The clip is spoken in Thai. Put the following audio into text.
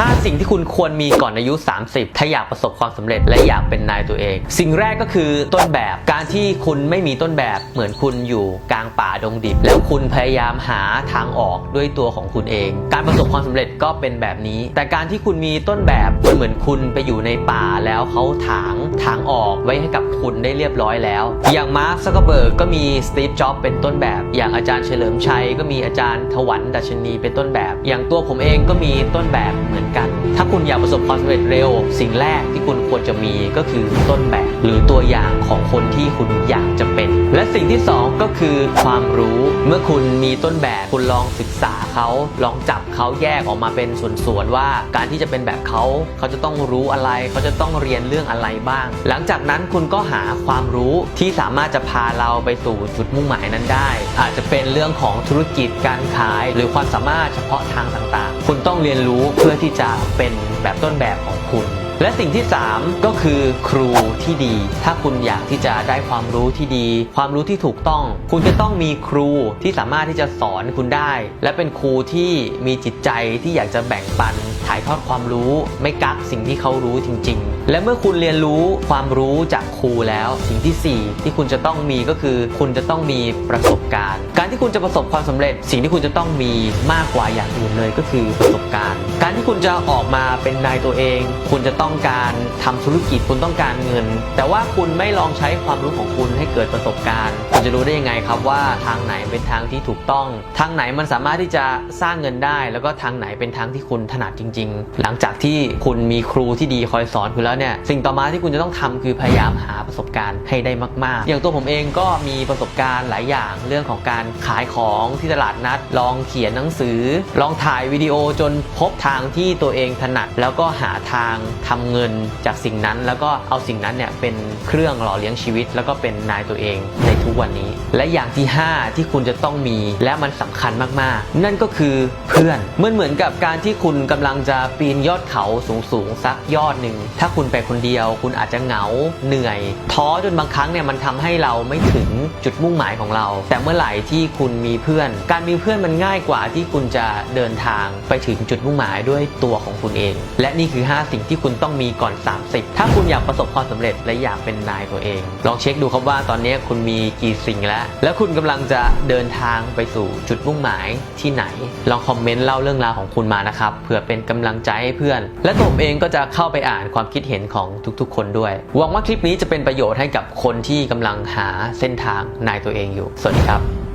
5 สิ่งที่คุณควรมีก่อนอายุ 30 ถ้าอยากประสบความสำเร็จและอยากเป็นนายตัวเอง สิ่งแรกก็คือต้นแบบการที่คุณไม่มีต้นแบบเหมือนคุณอยู่กลางป่าดงดิบ แล้วคุณพยายามหาทางออกด้วยตัวของคุณเอง การประสบความสำเร็จก็เป็นแบบนี้ แต่การที่คุณมีต้นแบบเหมือนคุณไปอยู่ในป่าแล้วเขาถางทางออกไว้ให้กับคุณได้เรียบร้อยแล้ว อย่างมาร์คซักเกอร์เบิร์กก็มีสตีฟจ็อบเป็นต้นแบบ อย่างอาจารย์เฉลิมชัยก็มีอาจารย์ถวันดัชนีเป็นต้นแบบ อย่างตัวผมเองก็มีต้นแบบเหมือนกัน ถ้าคุณอยากประสบความสำเร็จเร็ว สิ่งแรกที่คุณควรจะมีก็คือต้นแบบหรือตัวอย่างของคนที่คุณอยากจะเป็น และสิ่งที่สองก็คือความรู้เมื่อคุณมีต้นแบบคุณลองศึกษาเขาลองจับเขาแยกออกมาเป็นส่วนๆว่าการที่จะเป็นแบบเขาเขาจะต้องรู้อะไร เขาจะต้องเรียนเรื่องอะไรบ้าง หลังจากนั้นคุณก็หาความรู้ที่สามารถจะพาเราไปสู่จุดมุ่งหมายนั้นได้ อาจจะเป็นเรื่องของธุรกิจการขาย หรือความสามารถเฉพาะทางต่างๆ คุณต้องเรียนรู้เพื่อที่จะเป็นแบบต้นแบบของคุณ และสิ่งที่ 3 ก็คือครูที่ดี ถ้าคุณอยากที่จะได้ความรู้ที่ดี ความรู้ที่ถูกต้อง คุณจะต้องมีครูที่สามารถที่จะสอนคุณได้ และเป็นครูที่มีจิตใจที่อยากจะแบ่งปัน ถ่ายทอดความรู้ ไม่กักสิ่งที่เขารู้จริง ๆ และเมื่อคุณเรียนรู้ความรู้จากครูแล้ว สิ่งที่ 4 ที่คุณจะต้องมีก็คือ คุณจะต้องมีประสบการณ์ การที่คุณจะประสบความสำเร็จ สิ่งที่คุณจะต้องมีมากกว่าอย่างอื่นเลยก็คือประสบการณ์ การที่คุณจะออกมาเป็นนายตัวเอง คุณจะต้องการทำธุรกิจคุณต้องการเงิน แต่ว่าคุณไม่ลองใช้ความรู้ของคุณให้เกิดประสบการณ์คุณจะรู้ได้ยังไงครับว่าทางไหนเป็นทางที่ถูกต้อง ทางไหนมันสามารถที่จะสร้างเงินได้ แล้วก็ทางไหนเป็นทางที่คุณถนัดจริงๆ หลังจากที่คุณมีครูที่ดีคอยสอนคุณแล้วเนี่ยสิ่งต่อมาที่คุณจะต้องทำคือพยายามหาประสบการณ์ให้ได้มาก ๆ อย่างตัวผมเองก็มีประสบการณ์หลายอย่างเรื่องของการขายของที่ตลาดนัด ลองเขียนหนังสือ ลองถ่ายวิดีโอจนพบทางที่ตัวเองถนัด แล้วก็หาทางทำเงินจากสิ่งนั้น แล้วก็เอาสิ่งนั้นเนี่ยเป็นเครื่องหล่อเลี้ยงชีวิต แล้วก็เป็นนายตัวเองในทุกวันนี้ และอย่างที่ 5 ที่คุณจะต้องมีและมันสำคัญมาก ๆ นั่นก็คือเพื่อนเมือนเหมือนกับการที่คุณกำลังจะปีนยอดเขาสูงๆสักยอดหนึ่ง ถ้าคุณไปคนเดียว คุณอาจจะเหงาเหนื่อย ท้อจนบางครั้งเนี่ยมันทำให้เราไม่ถึงจุดมุ่งหมายของเรา แต่เมื่อไหร่ที่คุณมีเพื่อน การมีเพื่อนมันง่ายกว่าที่คุณจะเดินทางไปถึงจุดมุ่งหมายด้วยตัวของคุณเอง และนี่คือ 5 สิ่งที่คุณต้องมีก่อน 30 ถ้าคุณอยากประสบความสำเร็จและอยากเป็นนายตัวเอง ลองเช็คดูครับว่าตอนนี้คุณมีกี่สิ่งแล้ว และคุณกำลังจะเดินทางไปสู่จุดมุ่งหมายที่ไหน ลองคอมเมนต์เล่าเรื่องราวของคุณมานะครับเผื่อเป็นกำลังใจให้เพื่อน และตัวผมเองก็จะเข้าไปอ่านความคิดเห็นของทุกๆ คนด้วย หวังว่าคลิปนี้จะเป็นประโยชน์ให้กับคนที่กำลังหาเส้นทางนายตัวเองอยู่ สวัสดีครับ